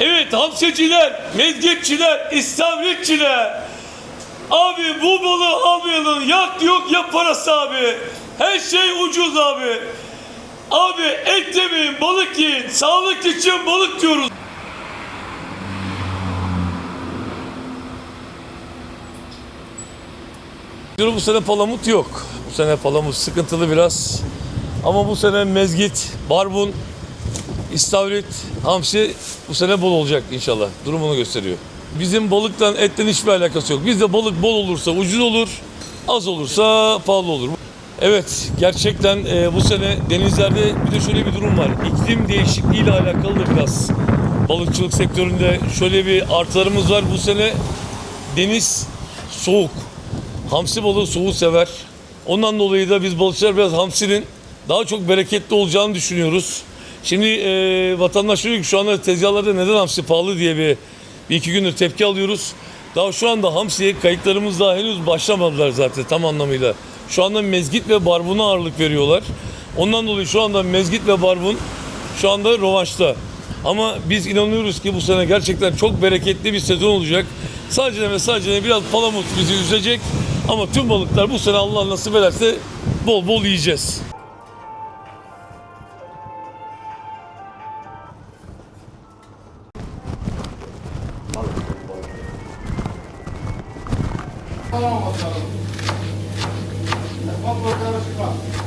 Evet hamseciler, mezgitçiler, istavritçiler. Abi bu balığı almayalım. Yak yok ya parası abi. Her şey ucuz abi. Abi et yemeyin, balık yiyin. Sağlık için balık diyoruz. Diyorum bu sene palamut yok. Bu sene palamut sıkıntılı biraz. Ama bu sene mezgit, barbun, istavrit, hamsi bu sene bol olacak inşallah. Durumunu gösteriyor. Bizim balıktan etten hiçbir alakası yok. Bizde balık bol olursa ucuz olur, az olursa pahalı olur. Evet, gerçekten e, bu sene denizlerde bir de şöyle bir durum var. İklim değişikliğiyle alakalı da biraz balıkçılık sektöründe şöyle bir artılarımız var. Bu sene deniz soğuk. Hamsi balığı soğuğu sever. Ondan dolayı da biz balıkçılar biraz hamsinin daha çok bereketli olacağını düşünüyoruz. Şimdi e, vatandaş diyor ki şu anda tezgahlarda neden hamsi pahalı diye bir, bir iki gündür tepki alıyoruz. Daha şu anda hamsiye kayıtlarımız daha henüz başlamadılar zaten tam anlamıyla. Şu anda mezgit ve barbuna ağırlık veriyorlar. Ondan dolayı şu anda mezgit ve barbun şu anda rovanşta. Ama biz inanıyoruz ki bu sene gerçekten çok bereketli bir sezon olacak. Sadece ve sadece biraz palamut bizi üzecek. Ama tüm balıklar bu sene Allah nasip ederse bol bol yiyeceğiz. Tamam bakalım. Bak bakalım çıkma.